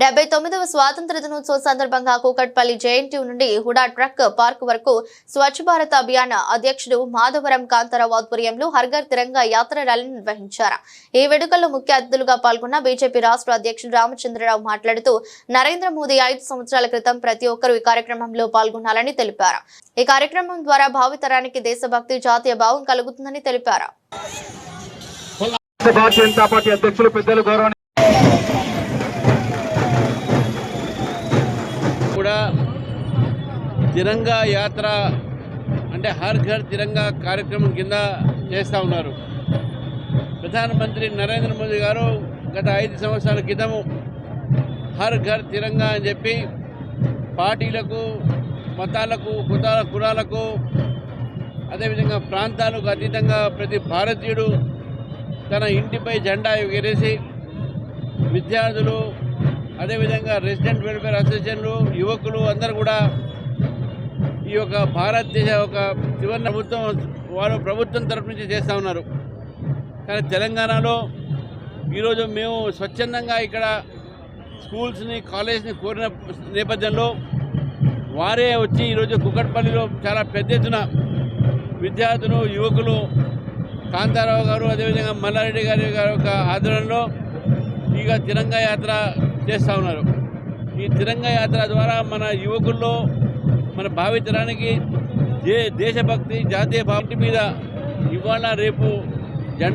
డెబ్బై తొమ్మిదవ స్వాతంత్ర దినోత్సవ సందర్భంగా కూకట్పల్లి జయంతి నుండి హుడా ట్రక్ పార్క్ వరకు స్వచ్ఛ భారత్ అభియాన్ అధ్యక్షుడు మాధవరం కాంతారావు ఆధ్వర్యంలో హర్ఘర్ తిరంగా యాత్ర ర్యాలీని నిర్వహించారు. ఈ వేడుకల్లో ముఖ్య అతిథులుగా పాల్గొన్న బీజేపీ రాష్ట్ర అధ్యక్షుడు రామచంద్రరావు మాట్లాడుతూ నరేంద్ర మోదీ ఐదు సంవత్సరాల క్రితం ప్రతి ఒక్కరూ ఈ కార్యక్రమంలో పాల్గొనాలని తెలిపారు. ఈ కార్యక్రమం ద్వారా భావితరానికి దేశభక్తి జాతీయ భావం కలుగుతుందని తెలిపారు. భారతీయ జనతా పార్టీ అధ్యక్షులు పెద్దలు గౌరవ కూడా తిరంగా యాత్ర అంటే హర్ ఘర్ తిరంగా కార్యక్రమం కింద చేస్తూ ఉన్నారు. ప్రధానమంత్రి నరేంద్ర మోదీ గారు గత ఐదు సంవత్సరాల క్రితము హర్ ఘర్ తిరంగా అని చెప్పి పార్టీలకు మతాలకు కుతాల కులాలకు అదేవిధంగా ప్రాంతాలకు అతీతంగా ప్రతి భారతీయుడు తన ఇంటిపై జెండా ఎగరేసి విద్యార్థులు అదేవిధంగా రెసిడెంట్ వెల్ఫేర్ అసోసియేషన్లు యువకులు అందరూ కూడా ఈ యొక్క భారతదేశ ఒక చివరి ప్రభుత్వం వారు ప్రభుత్వం తరపు నుంచి చేస్తూ ఉన్నారు. కానీ తెలంగాణలో ఈరోజు మేము స్వచ్ఛందంగా ఇక్కడ స్కూల్స్ని కాలేజ్ని కోరిన నేపథ్యంలో వారే వచ్చి ఈరోజు కుక్కట్పల్లిలో చాలా పెద్ద ఎత్తున విద్యార్థులు యువకులు కాంతారావు గారు అదేవిధంగా మల్లారెడ్డి గారి గారి యొక్క ఆధ్వర్యంలో ఇక తిరంగా యాత్ర చేస్తూ ఉన్నారు. ఈ తిరంగ యాత్ర ద్వారా మన యువకుల్లో మన భావితరానికి దే దేశభక్తి జాతీయ భావటి మీద ఇవాళ రేపు